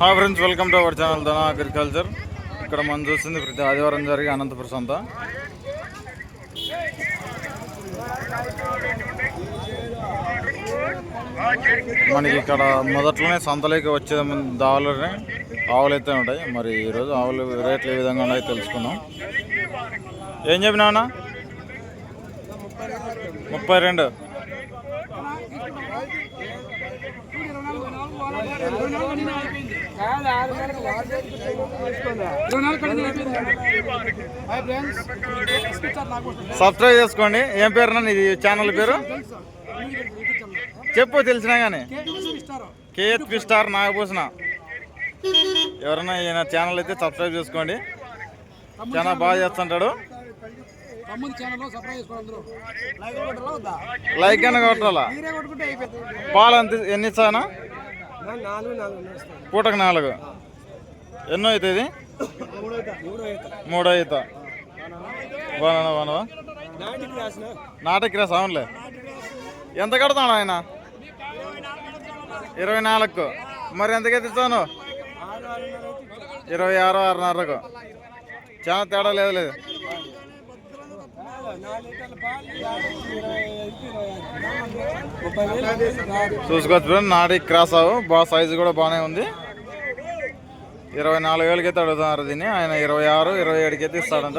హా friends welcome to our channel Dhana agriculture ఇక్కడ మనం చూస్తుంది ప్రతి ఆదివారం జరిగే అనంతపురం సంత. మనకి ఇక్కడ మొదట్లోనే సంతలోకి వచ్చే ముందు దావులనే ఆవులు అయితే ఉంటాయి. మరి ఈరోజు ఆవులు రేట్లు ఏ విధంగా ఉన్నాయో తెలుసుకుందాం. ఏం చెప్పినావునా ముప్పై రెండు. సబ్స్క్రైబ్ చేసుకోండి. ఏం పేరు ఇది ఛానల్ పేరు? చెప్పు తెలిసినా కానీ కేఎత్పి స్టార్ నాగభూషణ. ఎవరైనా ఈయన ఛానల్ అయితే సబ్స్క్రైబ్ చేసుకోండి. చాలా బాగా చేస్తుంటాడు. లైక్ అని కొట్టాలా? పాలు ఎంత ఎన్ని ఇస్తానా పూటకు నాలుగు. ఎన్నో అవుతుంది మూడు అవుతా మూడు అవుతా బాగా బాగా నాటికి రా సౌండ్లే ఎంత కడతాడు ఆయన ఇరవై నాలుగు మరి ఆరున్నర అయితే. ఇరవై ఆరు ఆరున్నరకు. చాలా తేడా లేదు లేదు నాలుగు లీటర్ల పాలు యాభై ఇరవై ఐదు ఇరవై ఆరు ముప్పై వేలు రాదు చూసుకోవచ్చు ఫ్రెండ్ నాటి క్రాస్ అవు బాగా సైజు కూడా బాగానే ఉంది. ఇరవై నాలుగు వేలకి అయితే అడుగుతున్నారు దీన్ని. ఆయన ఇరవై ఆరు ఇరవై ఏడుకి అయితే ఇస్తాడంట.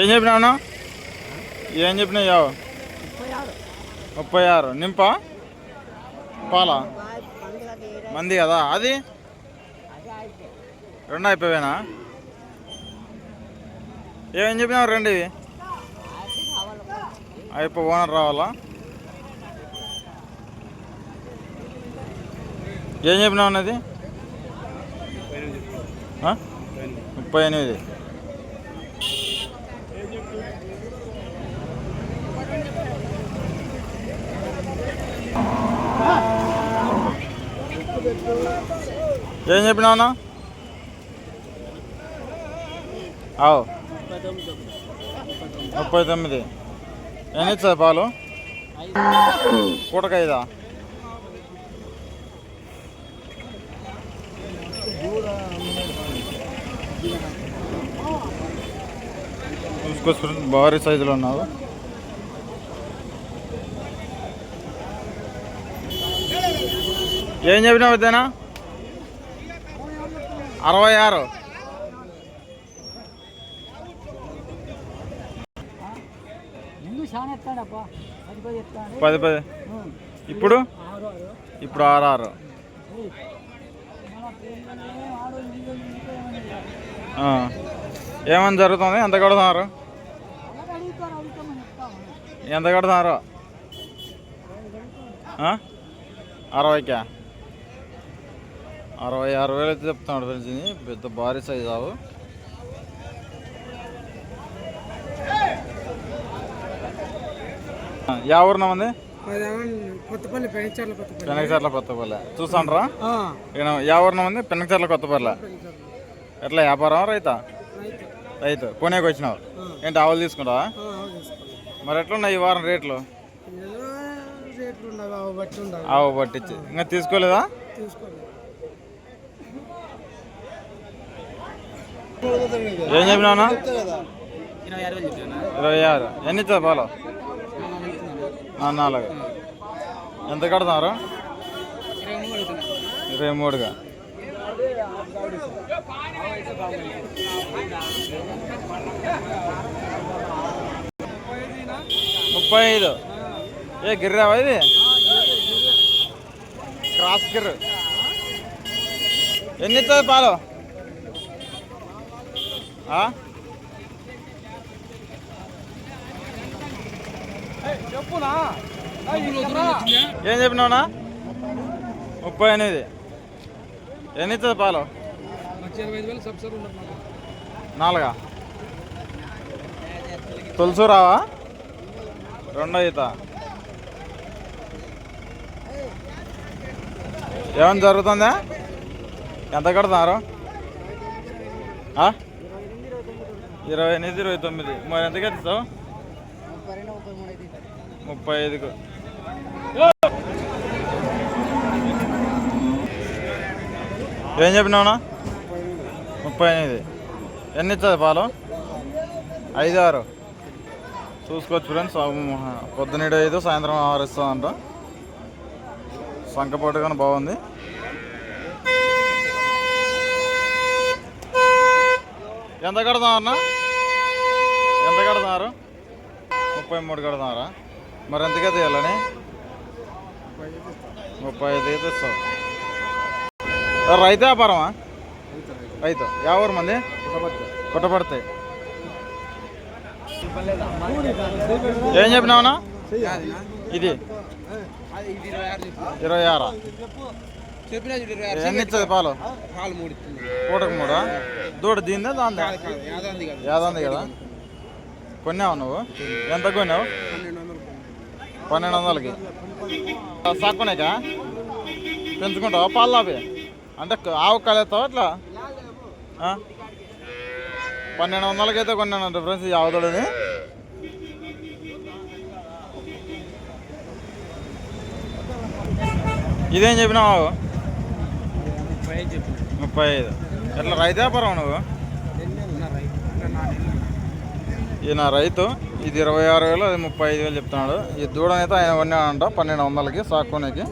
ఏం చెప్పినావునా ఏం చెప్పినావు ముప్పై ఆరు. నింపా? పాలా? మంది కదా? అది? రెండు అయిపోయానా? ఏమేం చెప్పినావు రెండు? ఇవి అయిపో ఓనర్ రావాలా? ఏం చెప్పినావు అన్నది? ముప్పై ఎనిమిది. ఏం చెప్పినావునా అవు ముప్పై తొమ్మిది. ఎన్ని ఇస్తుంది పాలు? పూటకైదా చూసుకోవచ్చు భారీ సైజులో ఉన్నావు. ఏం చెప్పినావు ఇదేనా అరవై ఆరు. పది పది ఇప్పుడు? ఇప్పుడు ఆరు ఆరు. ఏమని జరుగుతుంది? ఎంత కడుతున్నారు? ఎంత కడుతున్నారు? అరవైకా? అరవై ఆరు వేలు అయితే చెప్తున్నాడు ఫ్రెండ్స్ ఇది. పెద్ద భారీ సైజ్ ఆవు. యా ఊరినా ఉంది కొత్తపల్లి పెనకచర్ల కొత్తపల్లె. చూసాండ్రా ఈయన యా ఊరినా ఉంది పెనకచర్ల కొత్తపల్లె. ఎట్లా వ్యాపారం రైతా? రైతు. కొనేకి వచ్చినావు. ఏంటి ఆవులు తీసుకుంటావా? మరి ఎట్లున్నాయి ఈ వారం రేట్లు? ఆవు పట్టించి ఇంకా తీసుకోలేదా? తీసుకోండి ఏం చెప్పినా ఇరవై ఆరు. ఎన్ని ఇచ్చా పాలు? నాలుగు. ఎంత కడతారు ఇరవై మూడుగా. ముప్పై ఐదు. ఏ గిర్రావా ఇది? క్రాస్ గిర్రు. ఎన్ని ఇస్తుంది పాలు? ఏం చెప్పినావునా? ముప్పై ఎనిమిది. ఎన్ని ఇస్తుంది పాలు? నాలుగా? తులసు రావా? రెండో ఈత. ఏమైనా జరుగుతుందా? ఎంత కడుతున్నారు? ఆ? ఇరవై ఎనిమిది ఇరవై తొమ్మిది. మరి ఎంత కట్టిస్తావు ముప్పై ఐదుకు. ఏం చెప్పినావునా? ముప్పై ఎనిమిది. ఎన్ని ఇస్తుంది పాలు? ఐదు ఆరు. చూసుకోవచ్చు ఫ్రెండ్స్. పొద్దునేడు ఐదు సాయంత్రం ఆరు ఇస్తుందంట. సంకపాటు కానీ బాగుంది. ఎంత కడతామన్నా ఎంత కడుతున్నారు ముప్పై మూడు కడుతున్నారా మరి ఎంతగా తీయాలని? ముప్పై ఐదు అయితే ఇస్తావు రైతు వ్యాపారమా? రైతు. ఎవరు మంది? పుట్టపడతాయి ఏం చెప్పినావునా ఇది. ఇరవై ఆరా. ఎన్ని ఇస్తుంది పాలు? పాలు మూడు పూటకు మూడా? దూడ దీందా దాందా? యాదంది కదా. కొన్నావు నువ్వు? ఎంత కొన్నావు? పన్నెండు వందలకి సాక్కునేకా? పెంచుకుంటావా? పాలు అవి అంటే ఆవు కలేస్తావా అట్లా? పన్నెండు వందలకి అయితే కొన్నాను ఫ్రెండ్స్ ఈ ఆవుదోడని. ఇదేం చెప్పినావు? ముప్పై ఐదు. ముప్పై ఐదు. ఎట్లా రైతాపురం నువ్వు? ఈయన రైతు ఇది ఇరవై ఆరు వేలు అది ముప్పై ఐదు వేలు చెప్తున్నాడు. ఈ దూడనైతే ఆయన కొన్నాడంట పన్నెండు వందలకి సాక్కునేకి.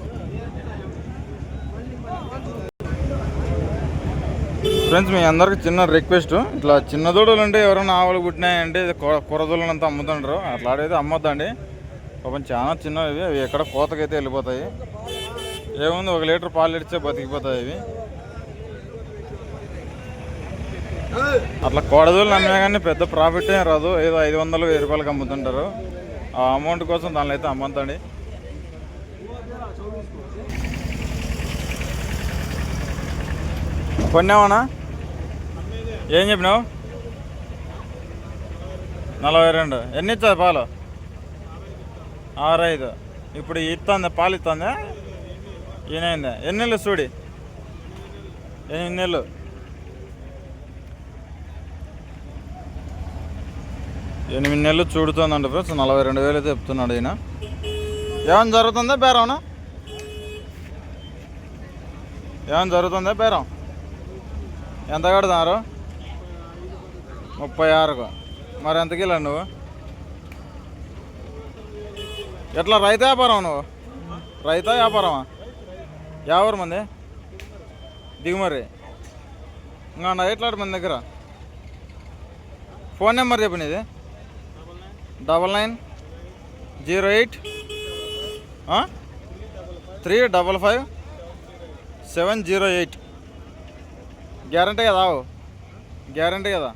ఫ్రెండ్స్ మీ అందరికి చిన్న రిక్వెస్ట్. ఇట్లా చిన్న దూడలు అంటే ఎవరైనా ఆవులు పుట్టినాయంటే ఇది కొ- అంతా అమ్ముతుంటారు. అట్లాడైతే అమ్మొద్దండి. పాపం చాలా చిన్నవి అవి ఎక్కడ కోతకైతే వెళ్ళిపోతాయి. ఏముంది ఒక లీటర్ పాలు ఇడితే బతికిపోతాయి ఇవి. అట్లా కోడదూలు నమ్మినా కానీ పెద్ద ప్రాఫిట్ ఏం రాదు. ఏదో ఐదు వందలు వెయ్యి రూపాయలకి అమ్ముతుంటారు. ఆ అమౌంట్ కోసం దానిలో అయితే అమ్మంతండి. కొన్నావనా? ఏం చెప్పినావు? నలభై రెండు. ఎన్ని ఇస్తుంది పాలు? ఆరు ఐదు ఇప్పుడు ఇస్తుంది పాలు ఇస్తుందా ఈయనైందా ఎన్ని నెలలు చూడి. ఎనిమిది నెలలు? ఎనిమిది నెలలు చూడుతుందండి ఫ్రెండ్స్. నలభై రెండు వేలు అయితే చెప్తున్నాడు ఈయన. ఏమైనా జరుగుతుందా బేరమనా ఏమైనా జరుగుతుందా బేరం? ఎంత కడుతున్నారు? ముప్పై ఆరుకు. మరి ఎంతకి నువ్వు? ఎట్లా రైతు వ్యాపారం నువ్వు? రైతా వ్యాపారమా? ఎవరు మంది? దిగుమరి. ఇంకా ఎట్లాడు మన దగ్గర? ఫోన్ నెంబర్ చెప్పండి ఇది double nine zero eight three double five seven zero eight. Guarantee కదా గ్యారంటీ కదా?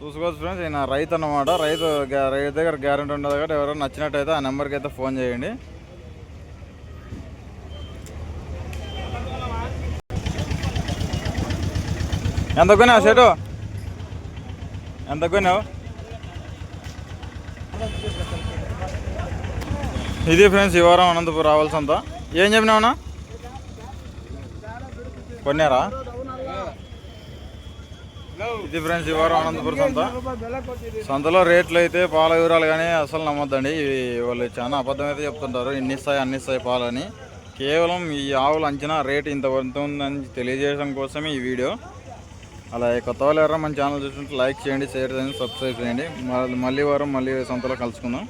చూసుకోవచ్చు ఫ్రెండ్స్ ఈయన రైతు అన్నమాట. రైతు రైతు దగ్గర గ్యారంటీ ఉండదు కాబట్టి ఎవరైనా నచ్చినట్టయితే ఆ నెంబర్కి అయితే ఫోన్ చేయండి. ఎంత కొన్నావు సెటు? ఎంత కొన్నావు? ఇది ఫ్రెండ్స్ ఈ వారం అనంతపురం అంతా ఏం చెప్పినావునా కొన్నారా? ఇది ఫ్రెండ్స్ ఈ వారం అనంతపురం సంత. సంతలో రేట్లు అయితే పాల వివరాలు కానీ అసలు నమ్మొద్దండి. వాళ్ళు చాలా అబద్ధం అయితే చెప్తుంటారు. ఇన్ని ఇస్తాయి అన్ని ఇస్తాయి పాలని. కేవలం ఈ ఆవుల అంచనా రేట్ ఇంత ఉందని తెలియజేయడం కోసమే ఈ వీడియో. అలాగే కొత్త వాళ్ళు ఎవరైనా మన ఛానల్ చూసినట్టు లైక్ చేయండి షేర్ చేయండి సబ్స్క్రైబ్ చేయండి. మళ్ళీ మళ్ళీ వారం మళ్ళీ సొంతలో కలుసుకుందాం.